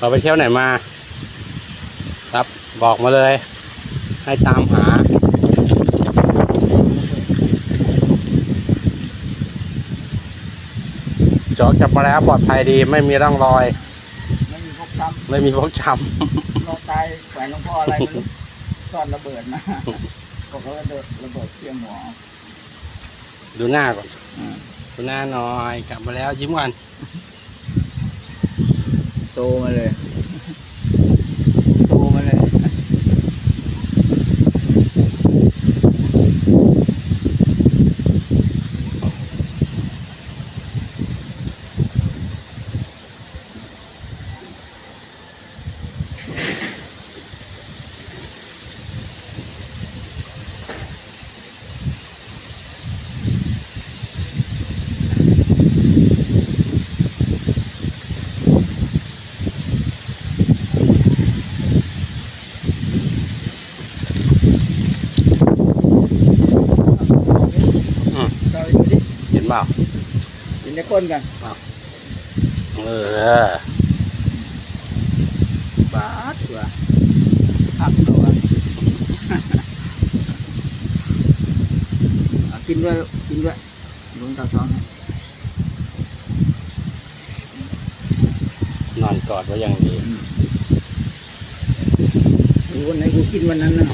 เราไปเที่ยวไหนมา ครับบอกมาเลย ให้ตามหา จอกจับมาแล้วปลอดภัยดีไม่มีร่องรอย ไม่มีพกช้ไม่มีฟกช้ำรอตายแขวนหลวงพ่ออะไรไม่รู้ซ่อนระเบิดมาบอกว่าระเบิดระเบิดเที่ยงหัวำดูหน้าก่อนอ่าดูหน้าหน่อยกลับมาแล้วยิ้มก่อน So, mali. เห็นเปล่ากินในก้นกันเออบาดตัวพักตัวอะกินด้วยกินด้วยลุงตาท้องให้นอนกอดไว้อย่างดีอืมดูวันไหนกูกินวันนั้นนะ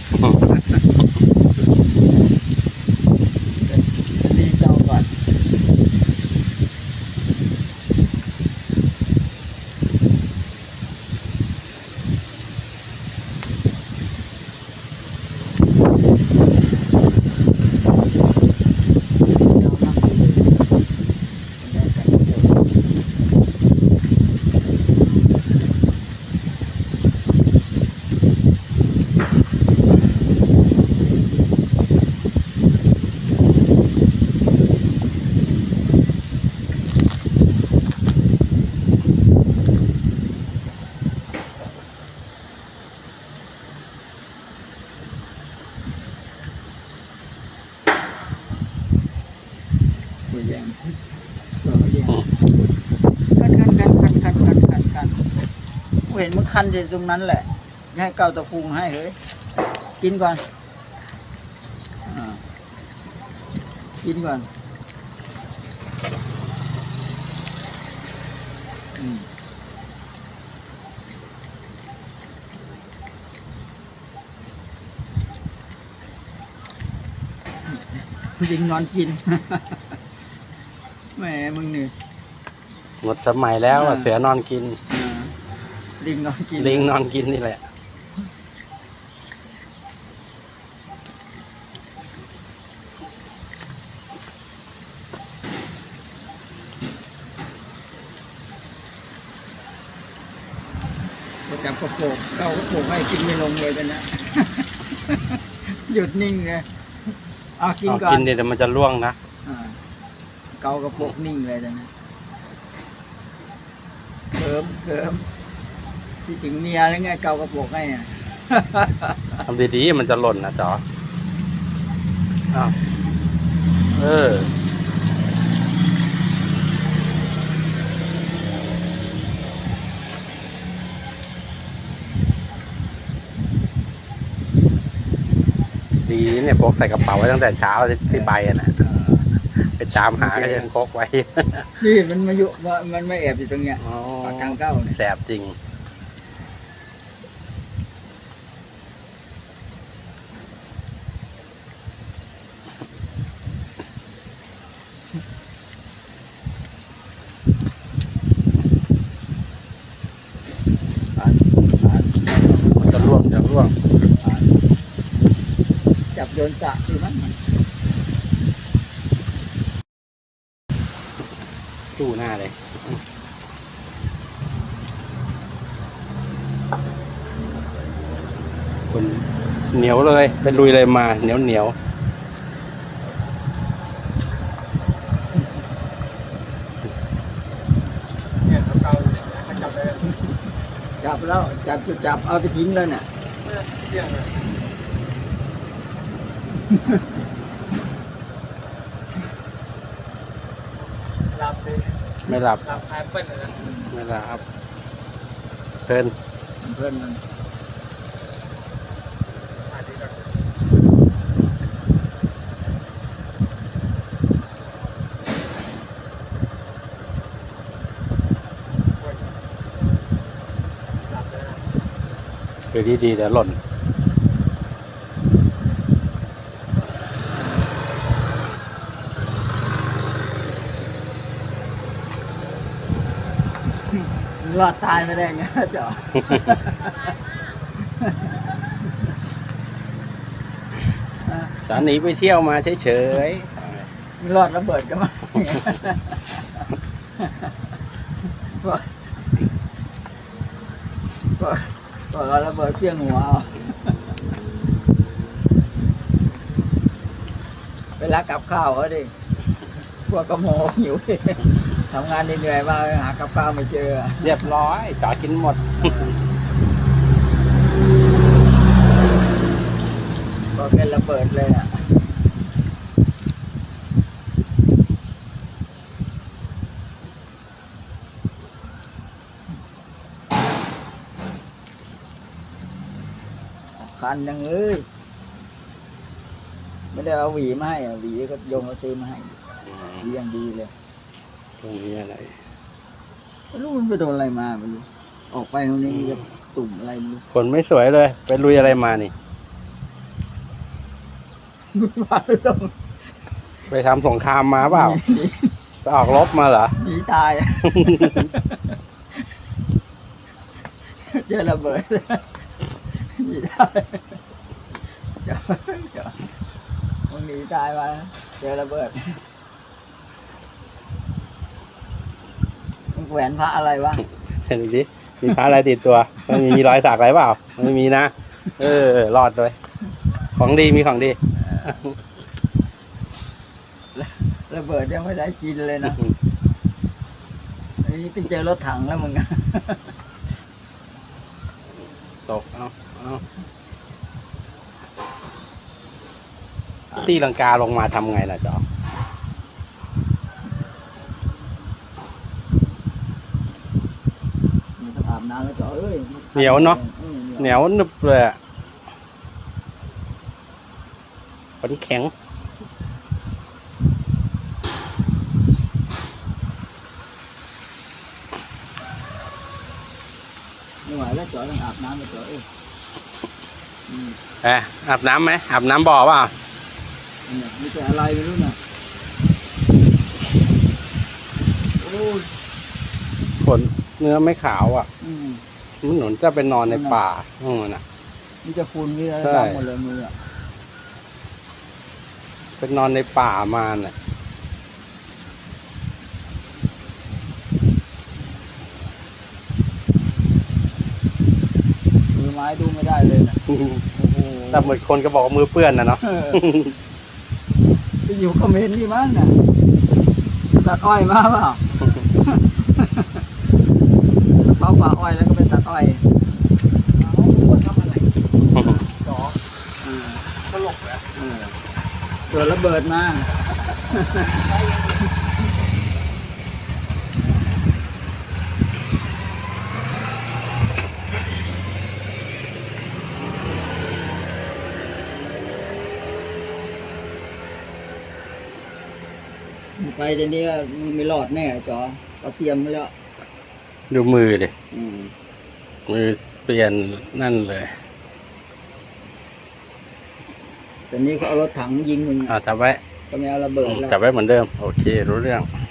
คันอยู่ตรงนั้นแหละอย่าให้เกาตะพุงให้เฮ้ยกินก่อนอ่ากินก่อนอืมผู้หญิงนอนกิน แหมมึงนี่หมดสมัยแล้วอะอ่าเสือนอนกินอ่า ลิงนอนกินลิงนอนกินนี่แหละ ประจับกระโปรงเกากระโปรงให้กินไม่ลงเลยกันนะ หยุดนิ่งเลยเอากินเอาก่อนกินเดี๋ยวมันจะล่วงนะอ่าเกากระโปรงนิ่งเลยกันนะเขิมเขิม ที่ถึงเมียแล้วไงเกากระโปรงให้อะทำดีๆมันจะหล่นนะจออ้าวเออ ดีเนี่ยพกใส่กระเป๋าไว้ตั้งแต่เช้าที่ที่ไปอะนะไปตามหาก็ยังพกไว้ นี่มันมาอยู่ว่ามันไม่แอบอยู่ตรงเนี้ยอ๋อปากทางเข้าเนี่ยแสบจริง อ่านอ่าน มันจะร่วงจะร่วง อ่านจับ โยนสระดีมั้งตู้หน้าเลยคนเหนียวเลยเป็นลุยเลยมา เหนียวเหนียวเนี่ยเขาเกาจับไปจับแล้ว จับจะจับเอาไปทิ้งแล้วเนี่ย หลับเลยไม่หลับหลับคาเปิ้ลเลยนะไม่หลับเพลินเพื่อนมันคือดีๆเดี๋ยวหล่น รอดตายไม่ได้ไงจ๋อตอนนี้ไปเที่ยวมาเฉยรอดระเบิดก็มาบอกบอกบอกเอาระเบิดเพี้ยงหัวเอาเวลากลับข้าวเขาดิพ วกกระโมงอยู่ ทำงานเหนื่อยๆมาหากับข้าวไม่เจอๆเรียบร้อยจอดกินหมด ก็เป็นระเบิดเลยอะคันยังเอ้ยไม่ได้เอาหวีมาให้อะหวีก็โยงมาซื้อมาให้ หวีอย่างดีเลยตรงนี้อะไรไม่รู้มันไปโดนอะไรมาไม่รู้ออกไปตรงนี้จะตุ่มอะไรไม่รู้คนไม่สวยเลย ไปลุยอะไรมานี่ ไม่ว่าไม่ต้องไปทำสงครามมาเปล่าหนีไปออกรบมาเหรอ หนีตายอะเจอระเบิดหนีตายเจอเจอมึงหนีตายมาเจอระเบิดมึง แหวนพระอะไรวะเห็นดิมีพระอะไรติดตัวมันมีรอยสักอะไรเปล่าไม่มีนะ เออรอดด้วยของดีมีของดีระเบิดยังไม่ได้กินเลยนะอันนี้ต้องเจอรถถังแล้วมึงอะตกเอาเอาตีลังกาลงมาทำไงล่ะจอ มันต้องอาบน้ำแล้วจ่อ เหนียวเนอะเหนียวนึบเลยอะขนแข็ง ไม่ไหวแล้วจ่อต้องอาบน้ำแล้วจ่อยเอะอาบน้ำไหมอาบน้ำบ่อเปล่าเนี่ยมีแต่อะไรไม่รู้นะโอ้ขนเนื้อไม่ขาวอะ อืม มันเหมือนจะเป็นนอนในป่าอืมน่ะมีแต่ฝุ่นมีอะไรใช่ดำหมดเลยมืออะเป็นนอนในป่ามาน่ะมือไม้ดูไม่ได้เลยนะโอ้โหแต่เหมือนคนก็บอกว่ามือเปื้อนนะเนาะเออไปอยู่คอมเมนต์นี่มั้งน่ะตัดอ้อยมาเปล่าเขาป่า อ้อยแล้วก็ไปตัดอ้อยเอาคนทำอะไรจ่อตลกเลยเออเกิดระเบิดมาไปเดี๋ยวนี้มึงไม่รอดแน่จอเขาเตรียมไว้แล้ว ดูมือดิอืมมือเปลี่ยนนั่นเลยแต่นี้เขาเอารถถังยิงมึงอ่าจับไว้ก็ไม่เอาระเบิดแล้วจับไว้เหมือนเดิม โอเค รู้เรื่อง